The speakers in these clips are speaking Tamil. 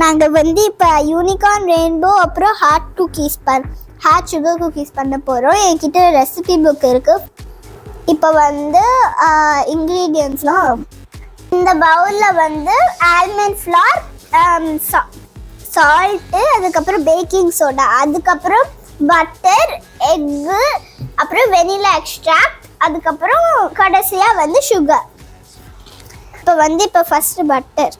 நாங்கள் வந்து இப்போ யூனிகார்ன் ரெயின்போ அப்புறம் ஹார்ட் குக்கீஸ் பண் ஹார்ட் சுகர் குக்கீஸ் பண்ண போகிறோம் என்கிட்ட ரெசிபி புக் இருக்குது இப்போ வந்து இன்க்ரீடியன்ஸ்லாம் இந்த பவுலில் வந்து ஆல்மண்ட் ஃப்ளார் சால்ட்டு அதுக்கப்புறம் பேக்கிங் சோடா அதுக்கப்புறம் பட்டர் எக்கு அப்புறம் வெனிலா எக்ஸ்ட்ராக்ட் அதுக்கப்புறம் கடைசியாக வந்து சுகர் இப்போ வந்து இப்போ ஃபஸ்ட்டு பட்டர்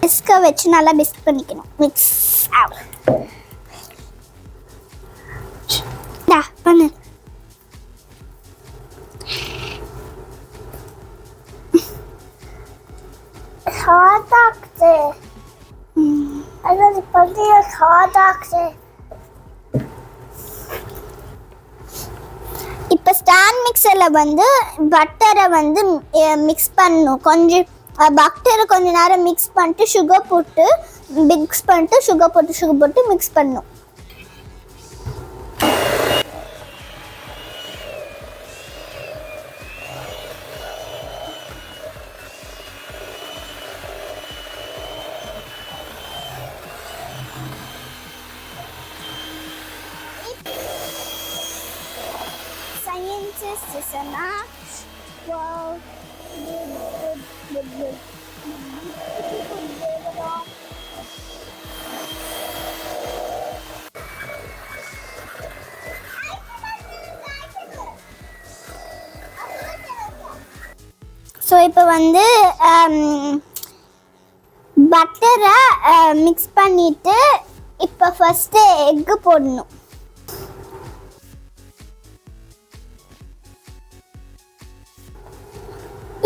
பிஸ்கை வச்சு நல்லா பிஸ்க் பண்ணிக்கணும் மிக்ஸ் டா அதாவது பள்ளிய இப்போ ஸ்டாண்ட் மிக்சரில் வந்து பட்டரை வந்து மிக்ஸ் பண்ணணும். கொஞ்சம் பட்டரை கொஞ்ச நேரம் மிக்ஸ் பண்ணிட்டு சுகர் போட்டு மிக்ஸ் பண்ணிட்டு சுகர் போட்டு சுகர் போட்டு மிக்ஸ் பண்ணணும். This is an act. So இப்போ வந்து um, பட்டரை மிக்ஸ் uh, பண்ணிட்டு இப்போ ஃபஸ்ட்டு எக்கு போடணும்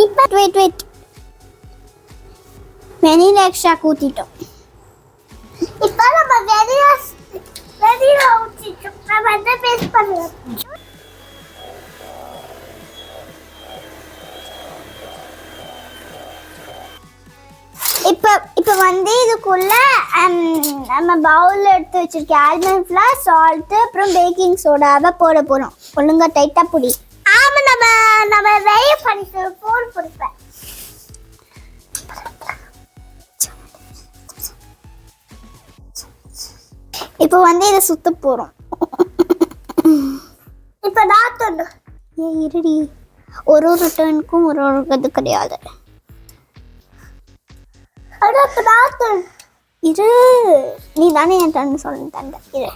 இப்போ வெயிட் வெயிட் வெனிலா எக்ஸ்ட்ரா ஊற்றிட்டோம் இப்போ நம்ம வெளிய வெளிய ஊற்றிட்டோம் நம்ம வந்து பேஸ்ட் பண்ணலாம். இப்போ இப்போ வந்து இதுக்குள்ள நம்ம பவுலில் எடுத்து வச்சிருக்க ஆல்மண்ட் ஃப்ளார் சால்ட்டு அப்புறம் பேக்கிங் சோடாவை போட போகிறோம் ஒழுங்கா டைட்டாக பிடி. ஆமா நம்ம நம்ம வெளிய பண்ணிட்டு போன் பிடிப்பேன் இப்போ வந்து இதை சுத்த போகிறோம் இப்போ நான் ஏ இருடி. ஒரு ஒரு டர்னுக்கும் ஒரு ஒரு இது கிடையாது. இரு. நீ தானே என் டர்ன் சொல்லி தந்த இரு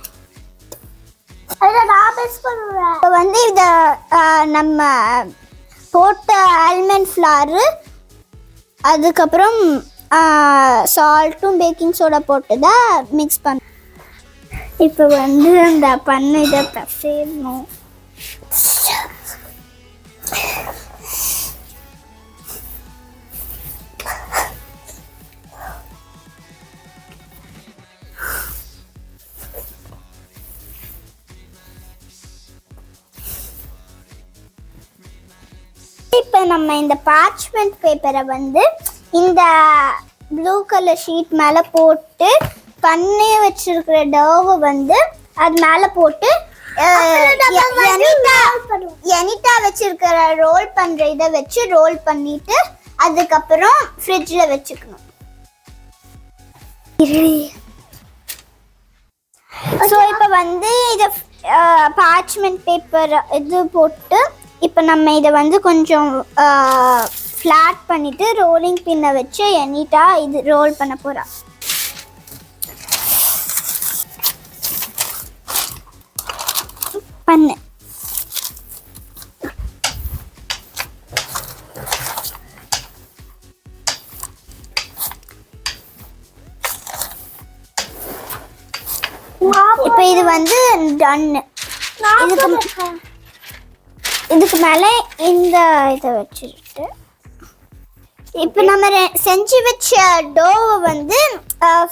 பண்ணுவேன் இப்போ வந்து இதை நம்ம போட்ட ஆல்மண்ட் ஃப்ளாரு அதுக்கப்புறம் சால்ட்டும் பேக்கிங் சோடா போட்டு தான் மிக்ஸ் பண்ண இப்போ வந்து அந்த பண்ண இதை பிசையணும் இப்போ நம்ம இந்த பார்ச்மெண்ட் பேப்பரை வந்து இந்த ப்ளூ கலர் ஷீட் மேலே போட்டு பண்ணி வச்சிருக்கிற டோவை வந்து அது மேலே போட்டு எனிட்டா வச்சிருக்கிற ரோல் பண்ற இதை வச்சு ரோல் பண்ணிட்டு அதுக்கப்புறம் ஃப்ரிட்ஜில் வச்சுக்கணும். ஸோ இப்போ வந்து இதை பார்ச்மெண்ட் பேப்பர் இது போட்டு இப்போ நம்ம இதை வந்து கொஞ்சம் ஃப்ளாட் பண்ணிட்டு ரோலிங் பின்னை வச்சு எனிட்டா இது ரோல் பண்ண போகிறா பண்ணு. இப்போ இது வந்து டன்னு இதுக்கு இதுக்கு மேலே இந்த இதை வச்சுட்டு இப்போ நம்ம செஞ்சு வச்ச டோவை வந்து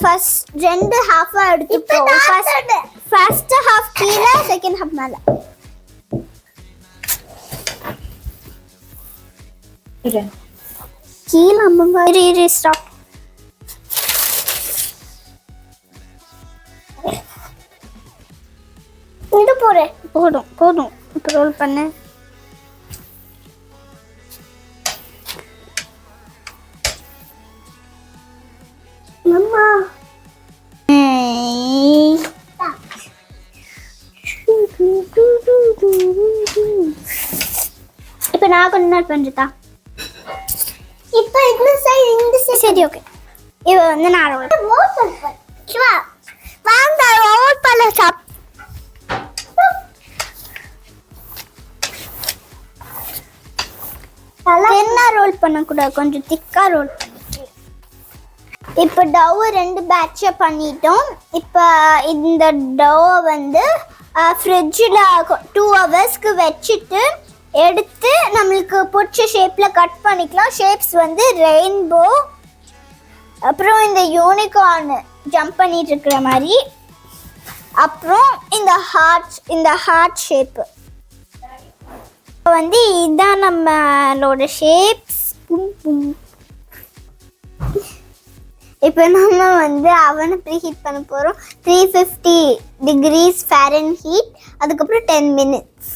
ஃபர்ஸ்ட் ரெண்டு ஹாஃபாக எடுத்துப்போம் ஃபர்ஸ்ட் ஃபர்ஸ்ட் ஹாஃப் கீழே செகண்ட் ஹாஃப் மேலே. கீழே அம்மா இரு இரு ஸ்டாப் போகிறேன் போடும் போதும் இப்போ ரோல் பண்ணு. அம்மா. ஏய். இப்போ நான் கொஞ்ச நேரம் பண்ணுறதா இப்போ இந்த சைடு இந்த சைடு சரி ஓகே இப்போ வந்து நான் பண்ணு. வாங்க ஓபன் பண்ண. சாப். என்ன ரோல் பண்ணக்கூடாது. கொஞ்சம் திக்கா ரோல் இப்போ டவ் ரெண்டு பேட்சை பண்ணிட்டோம். இப்போ இந்த டவ்வை வந்து ஃப்ரிட்ஜில் டூ ஹவர்ஸ்க்கு வச்சுட்டு எடுத்து நம்மளுக்கு பிடிச்ச ஷேப்பில் கட் பண்ணிக்கலாம். ஷேப்ஸ் வந்து ரெயின்போ அப்புறம் இந்த யூனிகார்னு ஜம்ப் பண்ணிட்டு இருக்கிற மாதிரி. அப்புறம் இந்த ஹார்ட் இந்த ஹார்ட் ஷேப்பு இப்போ வந்து இதுதான் நம்மளோட ஷேப்ஸ் இப்போ நம்ம வந்து அவனை ப்ரீஹீட் பண்ண போகிறோம் three fifty degrees Fahrenheit அதுக்கப்புறம் டென் மினிட்ஸ்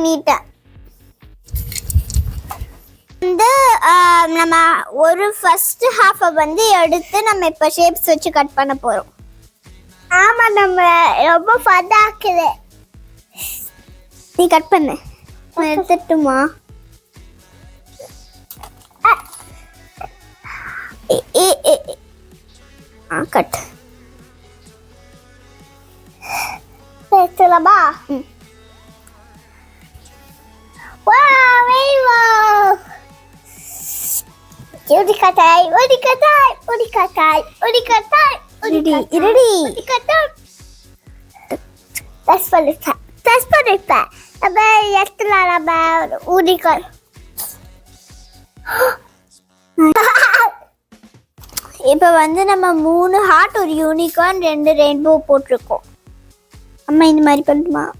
நீட்டாக வந்து நம்ம ஒரு ஃபர்ஸ்ட் ஹாஃபை வந்து எடுத்து நம்ம இப்போ ஷேப்ஸ் வச்சு கட் பண்ண போகிறோம் ஆமாம் நம்ம ரொம்ப ஃபன் ஆக்குது நீ கட் பண்ணு. എടുത്തിട്ടുമാ ആ കട്ട് എടുത്തുള്ളബാ ഉടിക്കത്തായി ഉടിക്കത്തായി ഉടിക്കത്തായി ഉടിക്കത്തായി ഉടി ഇരുടി ഉടിക്കത്തായി That's what it's like. உடிக்கட்டாய் இருடி இருடி உடிக்கட்டாய் டச் பண்ணிட்டேன் unicorn. இப்போ வந்து நம்ம மூணு ஹார்ட் ஒரு யூனிகார்ன் ரெண்டு ரெயின்போ போட்டிருக்கோம். அம்மா இந்த மாதிரி பண்ணுமா?